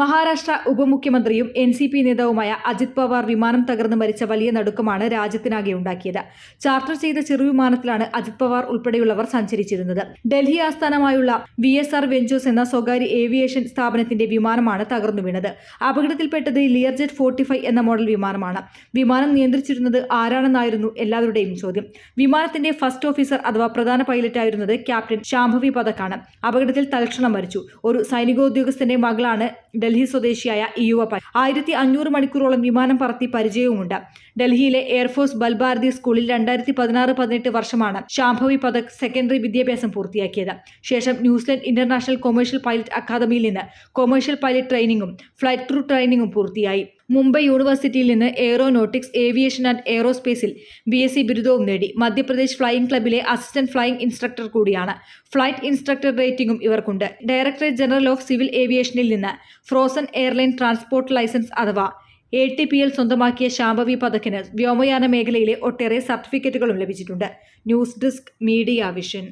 മഹാരാഷ്ട്ര ഉപമുഖ്യമന്ത്രിയും N C P നേതാവുമായ അജിത് പവാർ വിമാനം തകർന്ന് മരിച്ച വലിയ നടുക്കമാണ് രാജ്യത്തിനാകെ ഉണ്ടാക്കിയത്. ചാർട്ടർ ചെയ്ത ചെറുവിമാനത്തിലാണ് അജിത് പവാർ ഉൾപ്പെടെയുള്ളവർ സഞ്ചരിച്ചിരുന്നത്. ഡൽഹി ആസ്ഥാനമായുള്ള വി എസ് ആർ വെഞ്ചേഴ്സ് എന്ന സ്വകാര്യ ഏവിയേഷൻ സ്ഥാപനത്തിന്റെ വിമാനമാണ് തകർന്നു വീണത്. അപകടത്തിൽപ്പെട്ടത് ലിയർജെറ്റ് ഫോർട്ടി ഫൈവ് എന്ന മോഡൽ വിമാനമാണ്. വിമാനം നിയന്ത്രിച്ചിരുന്നത് ആരാണെന്നായിരുന്നു എല്ലാവരുടെയും ചോദ്യം. വിമാനത്തിന്റെ ഫസ്റ്റ് ഓഫീസർ അഥവാ പ്രധാന പൈലറ്റ് പൈലറ്റായിരുന്നത് ക്യാപ്റ്റൻ ശാംഭവി പതക്കാണ് അപകടത്തിൽ തൽക്ഷണം മരിച്ചു. ഒരു സൈനികോദ്യോഗസ്ഥന്റെ മകളാണ് ഡൽഹി സ്വദേശിയായ ഈ യുവ ആയിരത്തി അഞ്ഞൂറ് മണിക്കൂറോളം വിമാനം പറത്തി പരിചയവുമുണ്ട്. ഡൽഹിയിലെ എയർഫോഴ്സ് ബൽഭാരതി സ്കൂളിൽ രണ്ടായിരത്തി പതിനാറ് പതിനെട്ട് വർഷമാണ് ശാംഭവി പദക് സെക്കൻഡറി വിദ്യാഭ്യാസം പൂർത്തിയാക്കിയത്. ശേഷം ന്യൂസിലൻഡ് ഇന്റർനാഷണൽ കൊമേഴ്ഷ്യൽ പൈലറ്റ് അക്കാദമിയിൽ നിന്ന് കൊമേഴ്ഷ്യൽ പൈലറ്റ് ട്രെയിനിങ്ങും ഫ്ലൈറ്റ് ക്രൂ ട്രെയിനിങ്ങും പൂർത്തിയായി. മുംബൈ യൂണിവേഴ്സിറ്റിയിൽ നിന്ന് എയ്റോനോട്ടിക്സ് ഏവിയേഷൻ ആൻഡ് എയ്റോസ്പേസിൽ ബി എസ് സി ബിരുദവും നേടി. മധ്യപ്രദേശ് ഫ്ലൈയിംഗ് ക്ലബിലെ അസിസ്റ്റന്റ് ഫ്ലൈയിംഗ് ഇൻസ്ട്രക്ടർ കൂടിയാണ്. ഫ്ലൈറ്റ് ഇൻസ്ട്രക്ടർ റേറ്റിംഗും ഇവർക്കുണ്ട്. ഡയറക്ടറേറ്റ് ജനറൽ ഓഫ് സിവിൽ ഏവിയേഷനിൽ നിന്ന് ഫ്രോസൺ എയർലൈൻ ട്രാൻസ്പോർട്ട് ലൈസൻസ് അഥവാ എ ടി പി എൽ സ്വന്തമാക്കിയ ശാംഭവി പതക്കിന് വ്യോമയാന മേഖലയിലെ ഒട്ടേറെ സർട്ടിഫിക്കറ്റുകളും ലഭിച്ചിട്ടുണ്ട്. News desk media vision.